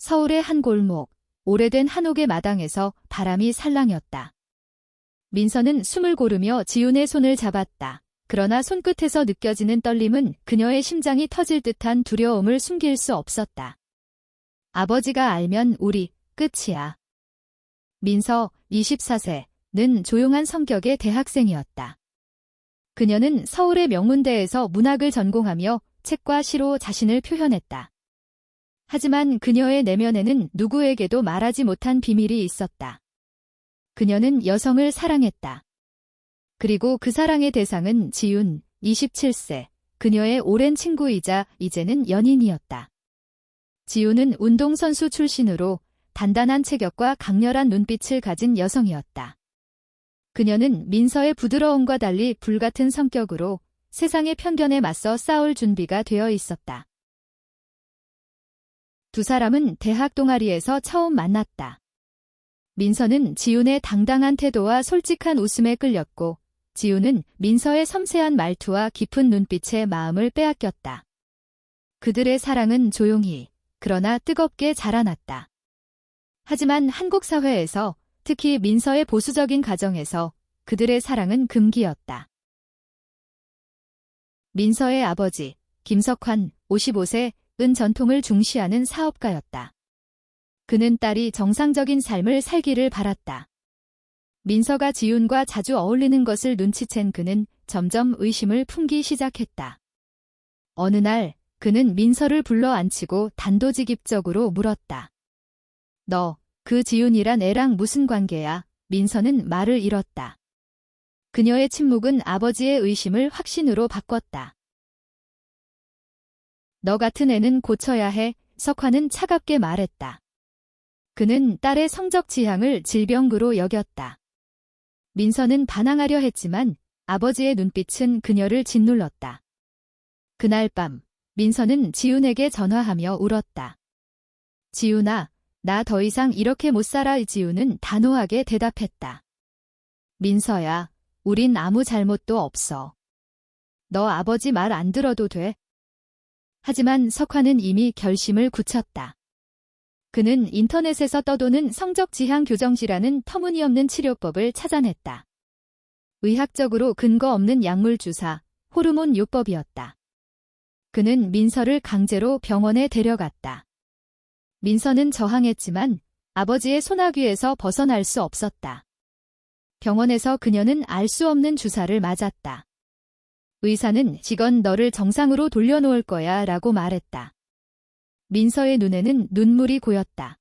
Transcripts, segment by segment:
서울의 한 골목, 오래된 한옥의 마당에서 바람이 살랑였다. 민서는 숨을 고르며 지훈의 손을 잡았다. 그러나 손끝에서 느껴지는 떨림은 그녀의 심장이 터질 듯한 두려움을 숨길 수 없었다. 아버지가 알면 우리 끝이야. 민서 24세는 조용한 성격의 대학생이었다. 그녀는 서울의 명문대에서 문학을 전공하며 책과 시로 자신을 표현했다. 하지만 그녀의 내면에는 누구에게도 말하지 못한 비밀이 있었다. 그녀는 여성을 사랑했다. 그리고 그 사랑의 대상은 지윤, 27세, 그녀의 오랜 친구이자 이제는 연인이었다. 지윤은 운동선수 출신으로 단단한 체격과 강렬한 눈빛을 가진 여성이었다. 그녀는 민서의 부드러움과 달리 불같은 성격으로 세상의 편견에 맞서 싸울 준비가 되어 있었다. 두 사람은 대학 동아리에서 처음 만났다. 민서는 지훈의 당당한 태도와 솔직한 웃음에 끌렸고, 지훈은 민서의 섬세한 말투와 깊은 눈빛에 마음을 빼앗겼다. 그들의 사랑은 조용히, 그러나 뜨겁게 자라났다. 하지만 한국 사회에서 특히 민서의 보수적인 가정에서 그들의 사랑은 금기였다. 민서의 아버지, 김석환, 55세 은 전통을 중시하는 사업가였다. 그는 딸이 정상적인 삶을 살기를 바랐다. 민서가 지훈과 자주 어울리는 것을 눈치챈 그는 점점 의심을 품기 시작했다. 어느 날 그는 민서를 불러 앉히고 단도직입적으로 물었다. 너, 그 지훈이란 애랑 무슨 관계야? 민서는 말을 잃었다. 그녀의 침묵은 아버지의 의심을 확신으로 바꿨다. 너 같은 애는 고쳐야 해, 석화는 차갑게 말했다. 그는 딸의 성적 지향을 질병으로 여겼다. 민서는 반항하려 했지만 아버지의 눈빛은 그녀를 짓눌렀다. 그날 밤, 민서는 지훈에게 전화하며 울었다. 지훈아, 나 더 이상 이렇게 못 살아 지훈은 단호하게 대답했다. 민서야, 우린 아무 잘못도 없어. 너 아버지 말 안 들어도 돼. 하지만 석화는 이미 결심을 굳혔다. 그는 인터넷에서 떠도는 성적 지향 교정지라는 터무니없는 치료법을 찾아냈다. 의학적으로 근거 없는 약물 주사, 호르몬 요법이었다. 그는 민서를 강제로 병원에 데려갔다. 민서는 저항했지만 아버지의 소나귀에서 벗어날 수 없었다. 병원에서 그녀는 알 수 없는 주사를 맞았다. 의사는 직원 너를 정상으로 돌려놓을 거야 라고 말했다. 민서의 눈에는 눈물이 고였다.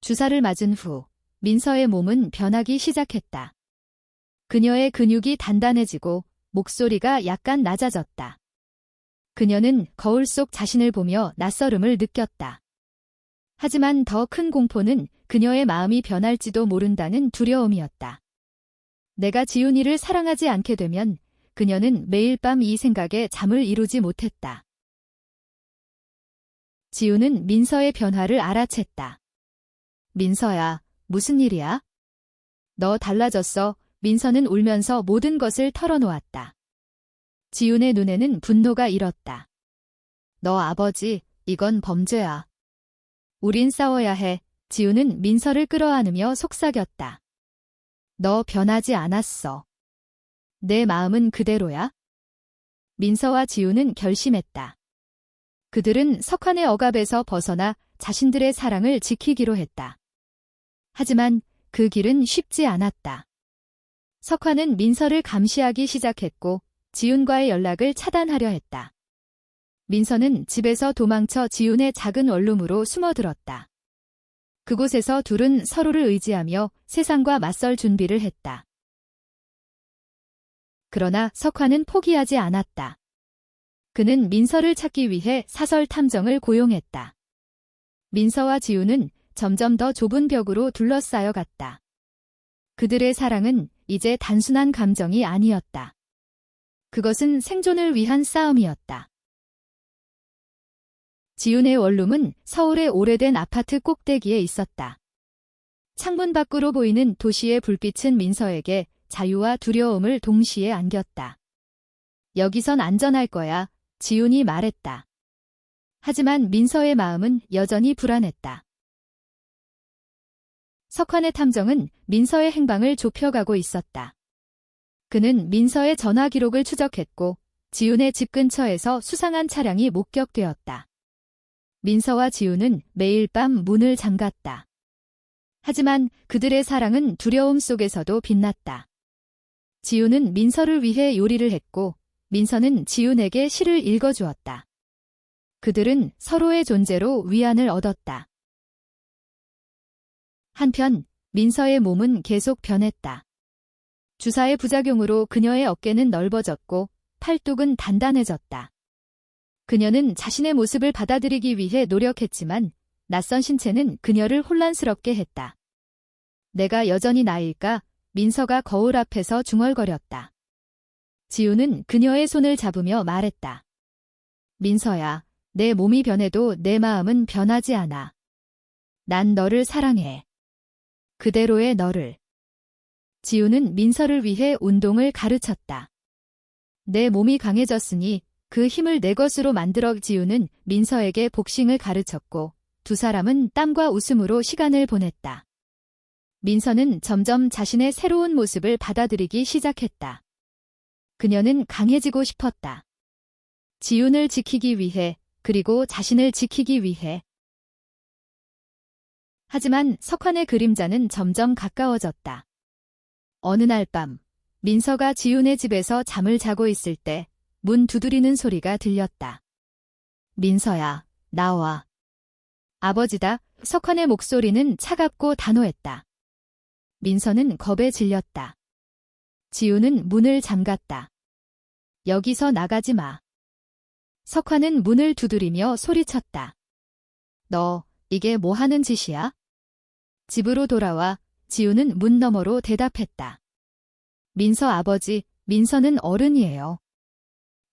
주사를 맞은 후 민서의 몸은 변하기 시작했다. 그녀의 근육이 단단해지고 목소리가 약간 낮아졌다. 그녀는 거울 속 자신을 보며 낯설음을 느꼈다. 하지만 더 큰 공포는 그녀의 마음이 변할지도 모른다는 두려움이었다. 내가 지훈이를 사랑하지 않게 되면 그녀는 매일 밤 이 생각에 잠을 이루지 못했다. 지훈은 민서의 변화를 알아챘다. 민서야, 무슨 일이야? 너 달라졌어. 민서는 울면서 모든 것을 털어놓았다. 지훈의 눈에는 분노가 일었다. 너 아버지, 이건 범죄야. 우린 싸워야 해. 지우는 민서를 끌어안으며 속삭였다. 너 변하지 않았어. 내 마음은 그대로야. 민서와 지우는 결심했다. 그들은 석환의 억압에서 벗어나 자신들의 사랑을 지키기로 했다. 하지만 그 길은 쉽지 않았다. 석환은 민서를 감시하기 시작했고 지훈과의 연락을 차단하려 했다. 민서는 집에서 도망쳐 지훈의 작은 원룸으로 숨어들었다. 그곳에서 둘은 서로를 의지하며 세상과 맞설 준비를 했다. 그러나 석화는 포기하지 않았다. 그는 민서를 찾기 위해 사설 탐정을 고용했다. 민서와 지우는 점점 더 좁은 벽으로 둘러싸여 갔다. 그들의 사랑은 이제 단순한 감정이 아니었다. 그것은 생존을 위한 싸움이었다. 지훈의 원룸은 서울의 오래된 아파트 꼭대기에 있었다. 창문 밖으로 보이는 도시의 불빛은 민서에게 자유와 두려움을 동시에 안겼다. 여기선 안전할 거야, 지훈이 말했다. 하지만 민서의 마음은 여전히 불안했다. 석환의 탐정은 민서의 행방을 좁혀가고 있었다. 그는 민서의 전화 기록을 추적했고 지훈의 집 근처에서 수상한 차량이 목격되었다. 민서와 지훈은 매일 밤 문을 잠갔다. 하지만 그들의 사랑은 두려움 속에서도 빛났다. 지훈은 민서를 위해 요리를 했고 민서는 지훈에게 시를 읽어주었다. 그들은 서로의 존재로 위안을 얻었다. 한편 민서의 몸은 계속 변했다. 주사의 부작용으로 그녀의 어깨는 넓어졌고 팔뚝은 단단해졌다. 그녀는 자신의 모습을 받아들이기 위해 노력했지만 낯선 신체는 그녀를 혼란스럽게 했다. 내가 여전히 나일까? 민서가 거울 앞에서 중얼거렸다. 지우는 그녀의 손을 잡으며 말했다. 민서야, 내 몸이 변해도 내 마음은 변하지 않아. 난 너를 사랑해. 그대로의 너를. 지우는 민서를 위해 운동을 가르쳤다. 내 몸이 강해졌으니 그 힘을 내 것으로 만들어 지우는 민서에게 복싱을 가르쳤고 두 사람은 땀과 웃음으로 시간을 보냈다. 민서는 점점 자신의 새로운 모습을 받아들이기 시작했다. 그녀는 강해지고 싶었다. 지훈을 지키기 위해, 그리고 자신을 지키기 위해. 하지만 석환의 그림자는 점점 가까워졌다. 어느 날 밤, 민서가 지훈의 집에서 잠을 자고 있을 때 문 두드리는 소리가 들렸다. 민서야, 나와. 아버지다. 석환의 목소리는 차갑고 단호했다. 민서는 겁에 질렸다. 지우는 문을 잠갔다. 여기서 나가지 마. 석환은 문을 두드리며 소리쳤다. 너, 이게 뭐 하는 짓이야? 집으로 돌아와 지우는 문 너머로 대답했다. 민서 아버지, 민서는 어른이에요.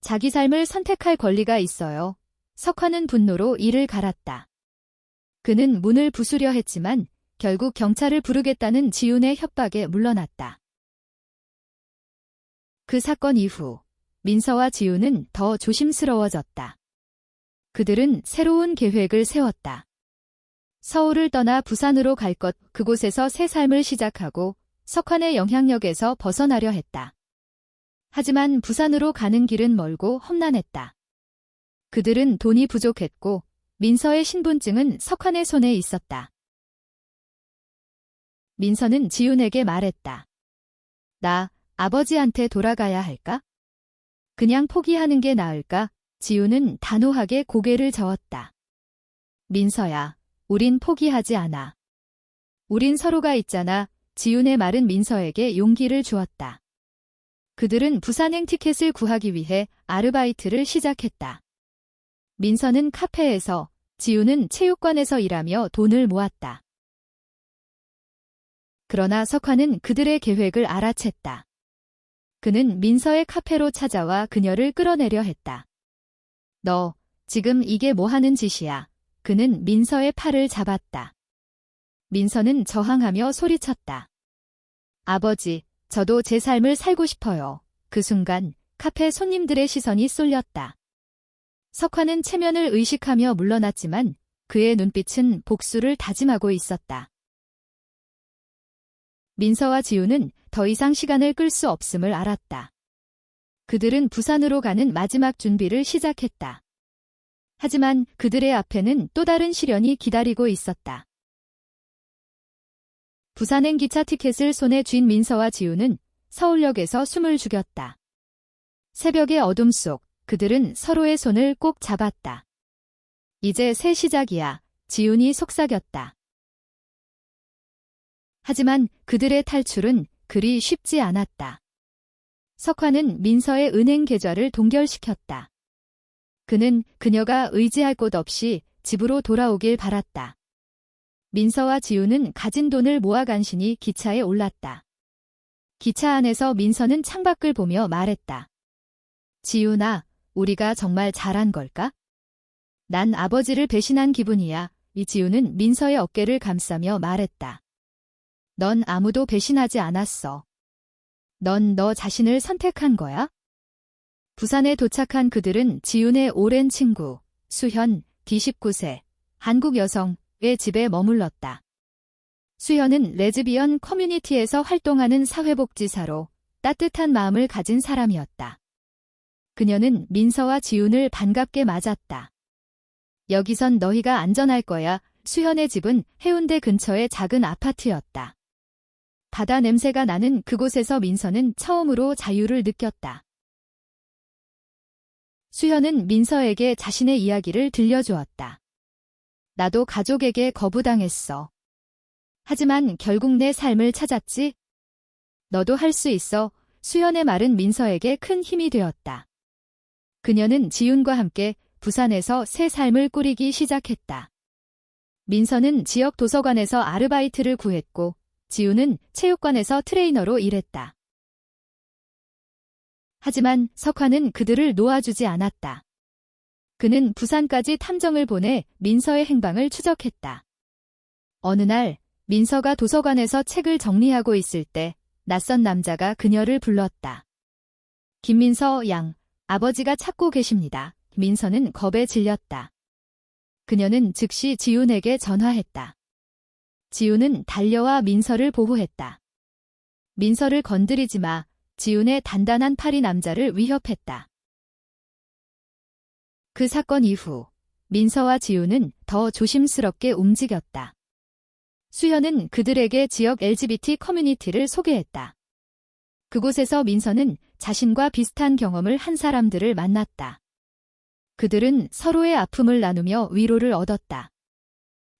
자기 삶을 선택할 권리가 있어요. 석환은 분노로 이를 갈았다. 그는 문을 부수려 했지만 결국 경찰을 부르겠다는 지훈의 협박에 물러났다. 그 사건 이후 민서와 지훈은 더 조심스러워졌다. 그들은 새로운 계획을 세웠다. 서울을 떠나 부산으로 갈 것 그곳에서 새 삶을 시작하고 석환의 영향력에서 벗어나려 했다. 하지만 부산으로 가는 길은 멀고 험난했다. 그들은 돈이 부족했고 민서의 신분증은 석환의 손에 있었다. 민서는 지훈에게 말했다. 나 아버지한테 돌아가야 할까? 그냥 포기하는 게 나을까? 지훈은 단호하게 고개를 저었다. 민서야, 우린 포기하지 않아. 우린 서로가 있잖아. 지훈의 말은 민서에게 용기를 주었다. 그들은 부산행 티켓을 구하기 위해 아르바이트를 시작했다. 민서는 카페에서, 지훈은 체육관에서 일하며 돈을 모았다. 그러나 석환은 그들의 계획을 알아챘다. 그는 민서의 카페로 찾아와 그녀를 끌어내려 했다. 너, 지금 이게 뭐 하는 짓이야. 그는 민서의 팔을 잡았다. 민서는 저항하며 소리쳤다. 아버지, 저도 제 삶을 살고 싶어요. 그 순간 카페 손님들의 시선이 쏠렸다. 석화는 체면을 의식하며 물러났지만 그의 눈빛은 복수를 다짐하고 있었다. 민서와 지우는 더 이상 시간을 끌 수 없음을 알았다. 그들은 부산으로 가는 마지막 준비를 시작했다. 하지만 그들의 앞에는 또 다른 시련이 기다리고 있었다. 부산행 기차 티켓을 손에 쥔 민서와 지우는 서울역에서 숨을 죽였다. 새벽의 어둠 속 그들은 서로의 손을 꼭 잡았다. 이제 새 시작이야. 지훈이 속삭였다. 하지만 그들의 탈출은 그리 쉽지 않았다. 석화는 민서의 은행 계좌를 동결시켰다. 그는 그녀가 의지할 곳 없이 집으로 돌아오길 바랐다. 민서와 지우는 가진 돈을 모아 간신히 기차에 올랐다. 기차 안에서 민서는 창밖을 보며 말했다. 지우나, 우리가 정말 잘한 걸까? 난 아버지를 배신한 기분이야. 이 지우는 민서의 어깨를 감싸며 말했다. 넌 아무도 배신하지 않았어. 넌 너 자신을 선택한 거야? 부산에 도착한 그들은 지훈의 오랜 친구, 수현, D19세, 한국 여성 의 집에 머물렀다. 수현은 레즈비언 커뮤니티에서 활동하는 사회복지사로 따뜻한 마음을 가진 사람이었다. 그녀는 민서와 지훈을 반갑게 맞았다. 여기선 너희가 안전할 거야. 수현의 집은 해운대 근처의 작은 아파트였다. 바다 냄새가 나는 그곳에서 민서는 처음으로 자유를 느꼈다. 수현은 민서에게 자신의 이야기를 들려주었다. 나도 가족에게 거부당했어. 하지만 결국 내 삶을 찾았지? 너도 할 수 있어. 수현의 말은 민서에게 큰 힘이 되었다. 그녀는 지훈과 함께 부산에서 새 삶을 꾸리기 시작했다. 민서는 지역 도서관에서 아르바이트를 구했고, 지훈은 체육관에서 트레이너로 일했다. 하지만 석화는 그들을 놓아주지 않았다. 그는 부산까지 탐정을 보내 민서의 행방을 추적했다. 어느 날 민서가 도서관에서 책을 정리하고 있을 때 낯선 남자가 그녀를 불렀다. 김민서 양, 아버지가 찾고 계십니다. 민서는 겁에 질렸다. 그녀는 즉시 지훈에게 전화했다. 지훈은 달려와 민서를 보호했다. 민서를 건드리지 마. 지훈의 단단한 팔이 남자를 위협했다. 그 사건 이후 민서와 지훈은 더 조심스럽게 움직였다. 수현은 그들에게 지역 LGBT 커뮤니티를 소개했다. 그곳에서 민서는 자신과 비슷한 경험을 한 사람들을 만났다. 그들은 서로의 아픔을 나누며 위로를 얻었다.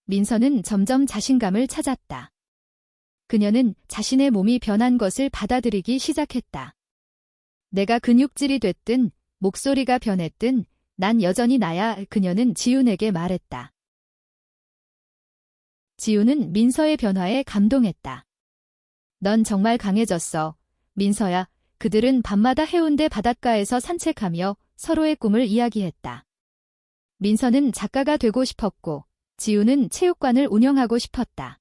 민서는 점점 자신감을 찾았다. 그녀는 자신의 몸이 변한 것을 받아들이기 시작했다. 내가 근육질이 됐든 목소리가 변했든 난 여전히 나야 그녀는 지훈에게 말했다. 지훈은 민서의 변화에 감동했다. 넌 정말 강해졌어. 민서야, 그들은 밤마다 해운대 바닷가에서 산책하며 서로의 꿈을 이야기했다. 민서는 작가가 되고 싶었고, 지우는 체육관을 운영하고 싶었다.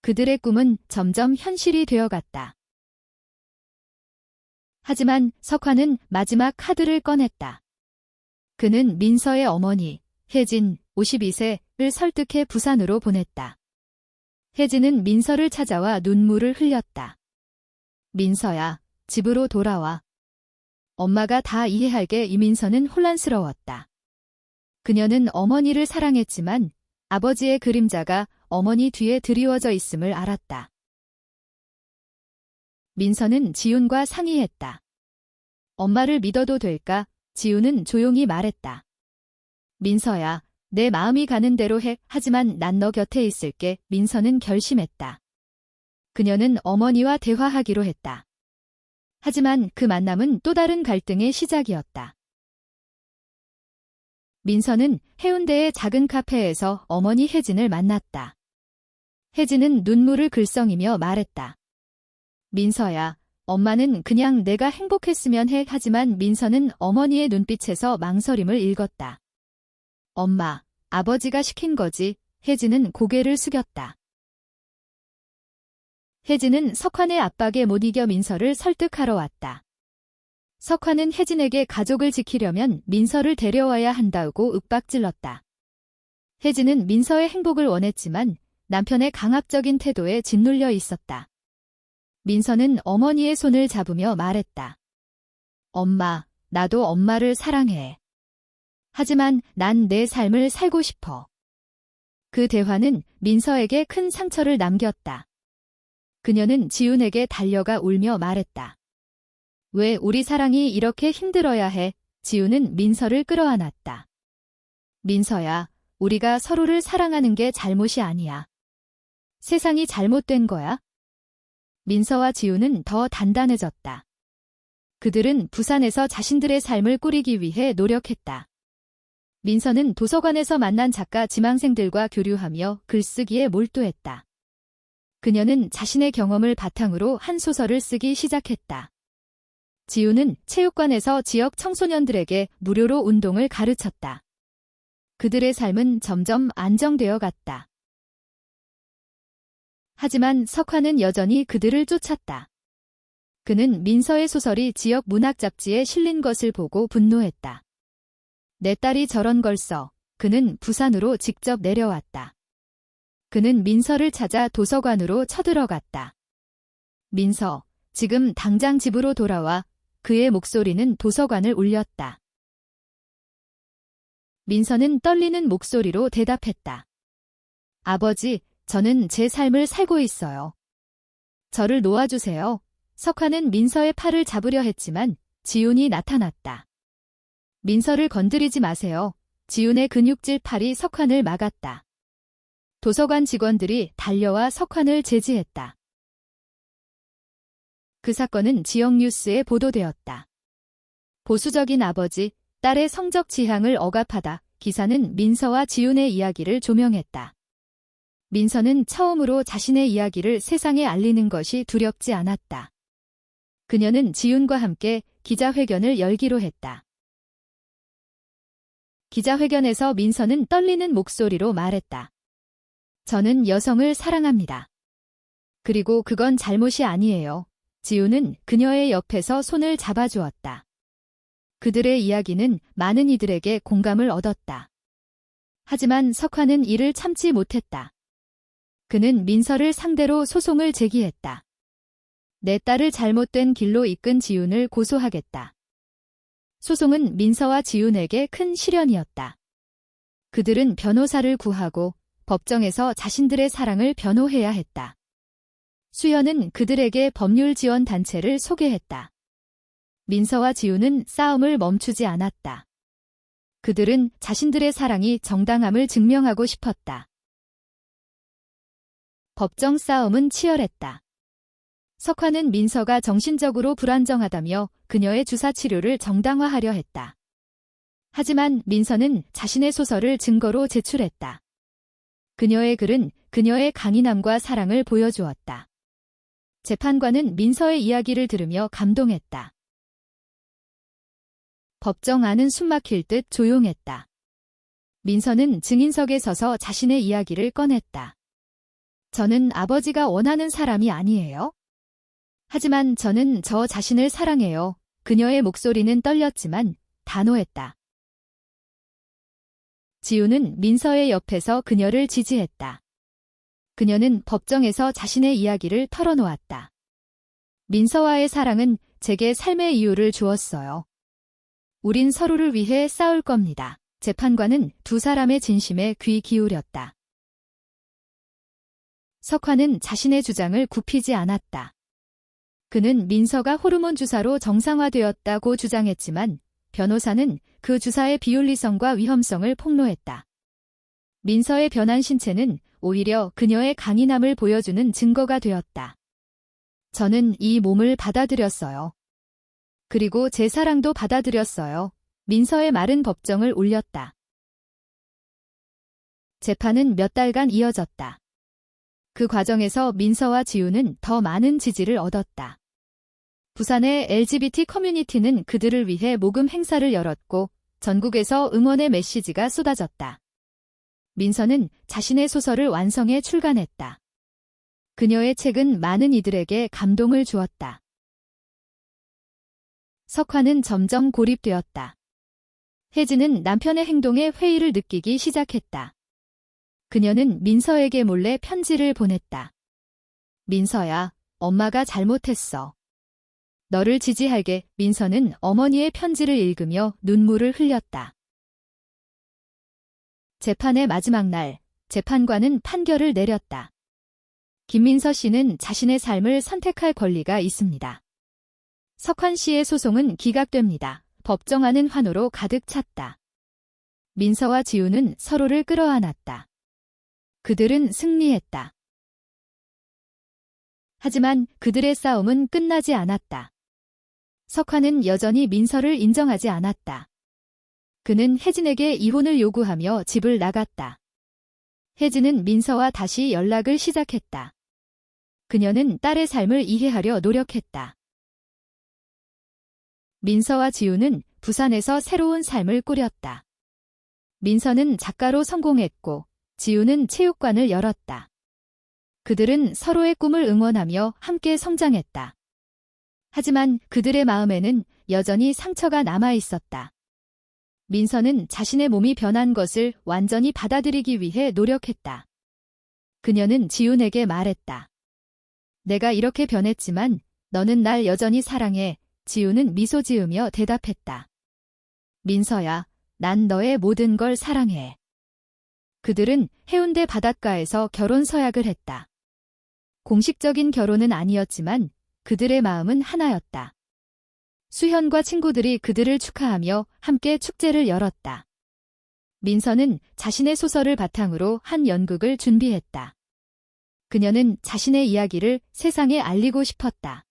그들의 꿈은 점점 현실이 되어갔다. 하지만 석화는 마지막 카드를 꺼냈다. 그는 민서의 어머니, 혜진, 52세를 설득해 부산으로 보냈다. 혜진은 민서를 찾아와 눈물을 흘렸다. 민서야, 집으로 돌아와. 엄마가 다 이해할게 이민서는 혼란스러웠다. 그녀는 어머니를 사랑했지만 아버지의 그림자가 어머니 뒤에 드리워져 있음을 알았다. 민서는 지훈과 상의했다. 엄마를 믿어도 될까? 지훈은 조용히 말했다. 민서야, 내 마음이 가는 대로 해. 하지만 난 너 곁에 있을게. 민서는 결심했다. 그녀는 어머니와 대화하기로 했다. 하지만 그 만남은 또 다른 갈등의 시작이었다. 민서는 해운대의 작은 카페에서 어머니 혜진을 만났다. 혜진은 눈물을 글썽이며 말했다. 민서야, 엄마는 그냥 내가 행복했으면 해 하지만 민서는 어머니의 눈빛에서 망설임을 읽었다. 엄마, 아버지가 시킨 거지. 혜진은 고개를 숙였다. 혜진은 석환의 압박에 못 이겨 민서를 설득하러 왔다. 석환은 혜진에게 가족을 지키려면 민서를 데려와야 한다고 윽박질렀다. 혜진은 민서의 행복을 원했지만 남편의 강압적인 태도에 짓눌려 있었다. 민서는 어머니의 손을 잡으며 말했다. 엄마, 나도 엄마를 사랑해. 하지만 난 내 삶을 살고 싶어. 그 대화는 민서에게 큰 상처를 남겼다. 그녀는 지훈에게 달려가 울며 말했다. 왜 우리 사랑이 이렇게 힘들어야 해? 지훈은 민서를 끌어안았다. 민서야, 우리가 서로를 사랑하는 게 잘못이 아니야. 세상이 잘못된 거야? 민서와 지훈은 더 단단해졌다. 그들은 부산에서 자신들의 삶을 꾸리기 위해 노력했다. 민서는 도서관에서 만난 작가 지망생들과 교류하며 글쓰기에 몰두했다. 그녀는 자신의 경험을 바탕으로 한 소설을 쓰기 시작했다. 지우는 체육관에서 지역 청소년들에게 무료로 운동을 가르쳤다. 그들의 삶은 점점 안정되어 갔다. 하지만 석화는 여전히 그들을 쫓았다. 그는 민서의 소설이 지역 문학 잡지에 실린 것을 보고 분노했다. 내 딸이 저런 걸 써. 그는 부산으로 직접 내려왔다. 그는 민서를 찾아 도서관으로 쳐들어갔다. 민서, 지금 당장 집으로 돌아와 그의 목소리는 도서관을 울렸다. 민서는 떨리는 목소리로 대답했다. 아버지, 저는 제 삶을 살고 있어요. 저를 놓아주세요. 석화는 민서의 팔을 잡으려 했지만 지훈이 나타났다. 민서를 건드리지 마세요. 지훈의 근육질 팔이 석환을 막았다. 도서관 직원들이 달려와 석환을 제지했다. 그 사건은 지역 뉴스에 보도되었다. 보수적인 아버지, 딸의 성적 지향을 억압하다 기사는 민서와 지훈의 이야기를 조명했다. 민서는 처음으로 자신의 이야기를 세상에 알리는 것이 두렵지 않았다. 그녀는 지훈과 함께 기자회견을 열기로 했다. 기자회견에서 민서는 떨리는 목소리로 말했다. 저는 여성을 사랑합니다. 그리고 그건 잘못이 아니에요. 지우는 그녀의 옆에서 손을 잡아주었다. 그들의 이야기는 많은 이들에게 공감을 얻었다. 하지만 석화는 이를 참지 못했다. 그는 민서를 상대로 소송을 제기했다. 내 딸을 잘못된 길로 이끈 지훈을 고소하겠다. 소송은 민서와 지훈에게 큰 시련이었다. 그들은 변호사를 구하고 법정에서 자신들의 사랑을 변호해야 했다. 수연은 그들에게 법률 지원 단체를 소개했다. 민서와 지우는 싸움을 멈추지 않았다. 그들은 자신들의 사랑이 정당함을 증명하고 싶었다. 법정 싸움은 치열했다. 석화는 민서가 정신적으로 불안정하다며 그녀의 주사 치료를 정당화하려 했다. 하지만 민서는 자신의 소설을 증거로 제출했다. 그녀의 글은 그녀의 강인함과 사랑을 보여주었다. 재판관은 민서의 이야기를 들으며 감동했다. 법정 안은 숨막힐 듯 조용했다. 민서는 증인석에 서서 자신의 이야기를 꺼냈다. 저는 아버지가 원하는 사람이 아니에요. 하지만 저는 저 자신을 사랑해요. 그녀의 목소리는 떨렸지만 단호했다. 지우는 민서의 옆에서 그녀를 지지했다. 그녀는 법정에서 자신의 이야기를 털어놓았다. 민서와의 사랑은 제게 삶의 이유를 주었어요. 우린 서로를 위해 싸울 겁니다. 재판관은 두 사람의 진심에 귀 기울였다. 석화는 자신의 주장을 굽히지 않았다. 그는 민서가 호르몬 주사로 정상화되었다고 주장했지만 변호사는 그 주사의 비윤리성과 위험성을 폭로했다. 민서의 변한 신체는 오히려 그녀의 강인함을 보여주는 증거가 되었다. 저는 이 몸을 받아들였어요. 그리고 제 사랑도 받아들였어요. 민서의 말은 법정을 울렸다. 재판은 몇 달간 이어졌다. 그 과정에서 민서와 지우는 더 많은 지지를 얻었다. 부산의 LGBT 커뮤니티는 그들을 위해 모금 행사를 열었고 전국에서 응원의 메시지가 쏟아졌다. 민서는 자신의 소설을 완성해 출간했다. 그녀의 책은 많은 이들에게 감동을 주었다. 석화는 점점 고립되었다. 혜진은 남편의 행동에 회의를 느끼기 시작했다. 그녀는 민서에게 몰래 편지를 보냈다. 민서야, 엄마가 잘못했어. 너를 지지하게 민서는 어머니의 편지를 읽으며 눈물을 흘렸다. 재판의 마지막 날, 재판관은 판결을 내렸다. 김민서 씨는 자신의 삶을 선택할 권리가 있습니다. 석환 씨의 소송은 기각됩니다. 법정안은 환호로 가득 찼다. 민서와 지우는 서로를 끌어안았다. 그들은 승리했다. 하지만 그들의 싸움은 끝나지 않았다. 석화는 여전히 민서를 인정하지 않았다. 그는 혜진에게 이혼을 요구하며 집을 나갔다. 혜진은 민서와 다시 연락을 시작했다. 그녀는 딸의 삶을 이해하려 노력했다. 민서와 지우는 부산에서 새로운 삶을 꾸렸다. 민서는 작가로 성공했고 지우는 체육관을 열었다. 그들은 서로의 꿈을 응원하며 함께 성장했다. 하지만 그들의 마음에는 여전히 상처가 남아 있었다. 민서는 자신의 몸이 변한 것을 완전히 받아들이기 위해 노력했다. 그녀는 지훈에게 말했다. 내가 이렇게 변했지만 너는 날 여전히 사랑해. 지훈은 미소 지으며 대답했다. 민서야, 난 너의 모든 걸 사랑해. 그들은 해운대 바닷가에서 결혼 서약을 했다. 공식적인 결혼은 아니었지만 그들의 마음은 하나였다. 수현과 친구들이 그들을 축하하며 함께 축제를 열었다. 민서는 자신의 소설을 바탕으로 한 연극을 준비했다. 그녀는 자신의 이야기를 세상에 알리고 싶었다.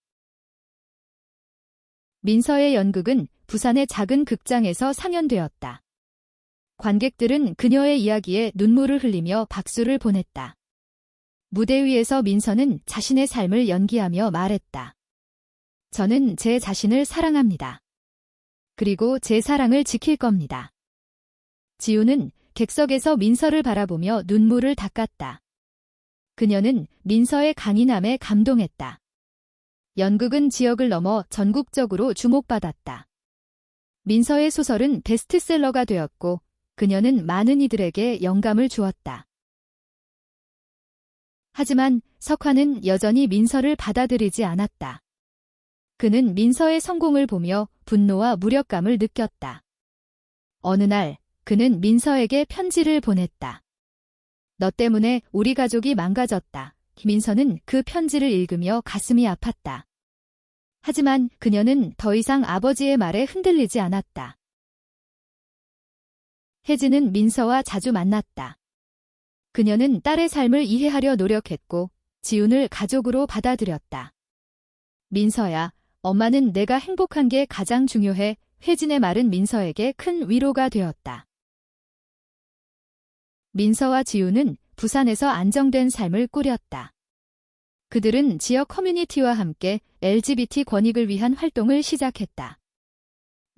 민서의 연극은 부산의 작은 극장에서 상연되었다. 관객들은 그녀의 이야기에 눈물을 흘리며 박수를 보냈다. 무대 위에서 민서는 자신의 삶을 연기하며 말했다. 저는 제 자신을 사랑합니다. 그리고 제 사랑을 지킬 겁니다. 지우는 객석에서 민서를 바라보며 눈물을 닦았다. 그녀는 민서의 강인함에 감동했다. 연극은 지역을 넘어 전국적으로 주목받았다. 민서의 소설은 베스트셀러가 되었고 그녀는 많은 이들에게 영감을 주었다. 하지만 석화는 여전히 민서를 받아들이지 않았다. 그는 민서의 성공을 보며 분노와 무력감을 느꼈다. 어느 날 그는 민서에게 편지를 보냈다. 너 때문에 우리 가족이 망가졌다. 민서는 그 편지를 읽으며 가슴이 아팠다. 하지만 그녀는 더 이상 아버지의 말에 흔들리지 않았다. 혜진은 민서와 자주 만났다. 그녀는 딸의 삶을 이해하려 노력했고 지훈을 가족으로 받아들였다. 민서야, 엄마는 내가 행복한 게 가장 중요해. 혜진의 말은 민서에게 큰 위로가 되었다. 민서와 지훈은 부산에서 안정된 삶을 꾸렸다. 그들은 지역 커뮤니티와 함께 LGBT 권익을 위한 활동을 시작했다.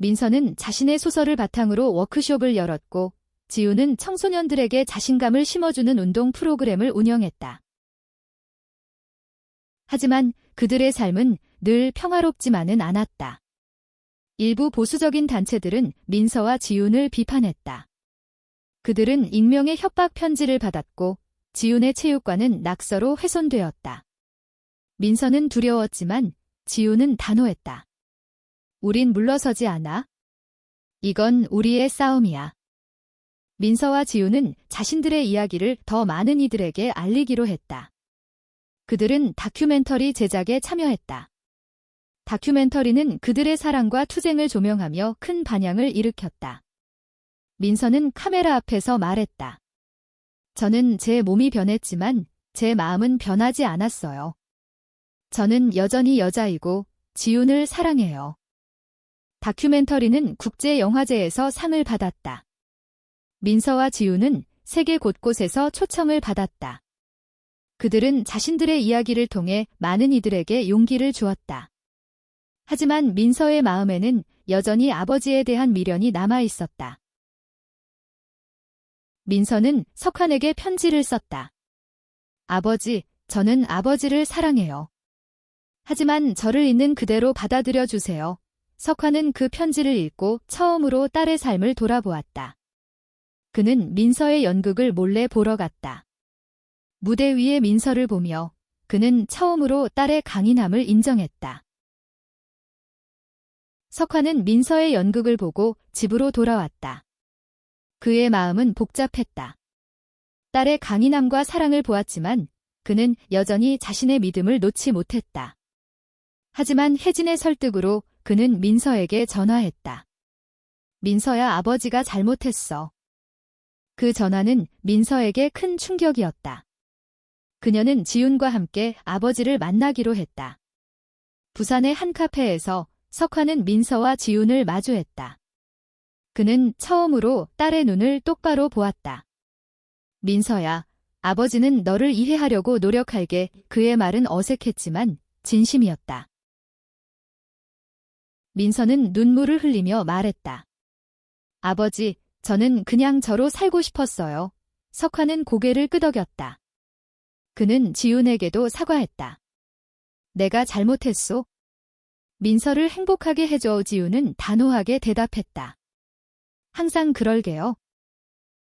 민서는 자신의 소설을 바탕으로 워크숍을 열었고 지우는 청소년들에게 자신감을 심어주는 운동 프로그램을 운영했다. 하지만 그들의 삶은 늘 평화롭지만은 않았다. 일부 보수적인 단체들은 민서와 지훈을 비판했다. 그들은 익명의 협박 편지를 받았고 지훈의 체육관은 낙서로 훼손되었다. 민서는 두려웠지만 지훈은 단호했다. 우린 물러서지 않아. 이건 우리의 싸움이야. 민서와 지우는 자신들의 이야기를 더 많은 이들에게 알리기로 했다. 그들은 다큐멘터리 제작에 참여했다. 다큐멘터리는 그들의 사랑과 투쟁을 조명하며 큰 반향을 일으켰다. 민서는 카메라 앞에서 말했다. 저는 제 몸이 변했지만 제 마음은 변하지 않았어요. 저는 여전히 여자이고 지훈을 사랑해요. 다큐멘터리는 국제영화제에서 상을 받았다. 민서와 지우는 세계 곳곳에서 초청을 받았다. 그들은 자신들의 이야기를 통해 많은 이들에게 용기를 주었다. 하지만 민서의 마음에는 여전히 아버지에 대한 미련이 남아 있었다. 민서는 석환에게 편지를 썼다. 아버지, 저는 아버지를 사랑해요. 하지만 저를 있는 그대로 받아들여 주세요. 석화는 그 편지를 읽고 처음으로 딸의 삶을 돌아보았다. 그는 민서의 연극을 몰래 보러 갔다. 무대 위의 민서를 보며 그는 처음으로 딸의 강인함을 인정했다. 석화는 민서의 연극을 보고 집으로 돌아왔다. 그의 마음은 복잡했다. 딸의 강인함과 사랑을 보았지만 그는 여전히 자신의 믿음을 놓지 못했다. 하지만 혜진의 설득으로 그는 민서에게 전화했다. 민서야 아버지가 잘못했어. 그 전화는 민서에게 큰 충격이었다. 그녀는 지훈과 함께 아버지를 만나기로 했다. 부산의 한 카페에서 석화는 민서와 지훈을 마주했다. 그는 처음으로 딸의 눈을 똑바로 보았다. 민서야, 아버지는 너를 이해하려고 노력할게 그의 말은 어색했지만 진심이었다. 민서는 눈물을 흘리며 말했다. 아버지, 저는 그냥 저로 살고 싶었어요. 석화는 고개를 끄덕였다. 그는 지훈에게도 사과했다. 내가 잘못했소? 민서를 행복하게 해줘 지훈은 단호하게 대답했다. 항상 그럴게요.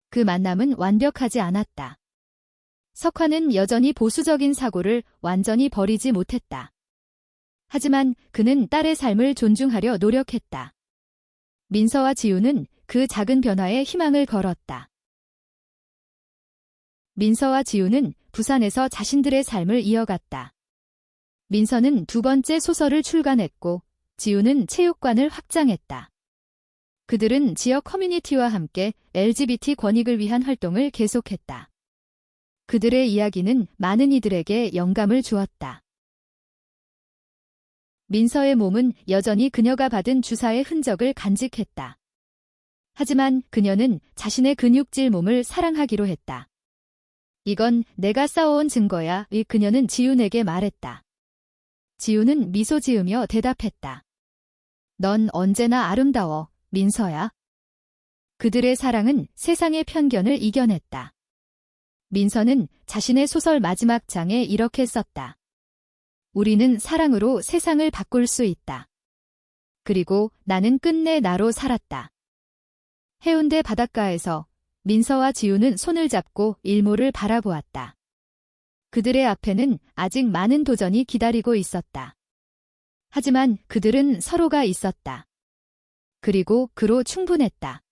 그 만남은 완벽하지 않았다. 석화는 여전히 보수적인 사고를 완전히 버리지 못했다. 하지만 그는 딸의 삶을 존중하려 노력했다. 민서와 지우는 그 작은 변화에 희망을 걸었다. 민서와 지우는 부산에서 자신들의 삶을 이어갔다. 민서는 두 번째 소설을 출간했고, 지우는 체육관을 확장했다. 그들은 지역 커뮤니티와 함께 LGBT 권익을 위한 활동을 계속했다. 그들의 이야기는 많은 이들에게 영감을 주었다. 민서의 몸은 여전히 그녀가 받은 주사의 흔적을 간직했다. 하지만 그녀는 자신의 근육질 몸을 사랑하기로 했다. 이건 내가 쌓아온 증거야, 이 그녀는 지훈에게 말했다. 지훈은 미소 지으며 대답했다. 넌 언제나 아름다워, 민서야. 그들의 사랑은 세상의 편견을 이겨냈다. 민서는 자신의 소설 마지막 장에 이렇게 썼다. 우리는 사랑으로 세상을 바꿀 수 있다. 그리고 나는 끝내 나로 살았다. 해운대 바닷가에서 민서와 지우는 손을 잡고 일몰을 바라보았다. 그들의 앞에는 아직 많은 도전이 기다리고 있었다. 하지만 그들은 서로가 있었다. 그리고 그로 충분했다.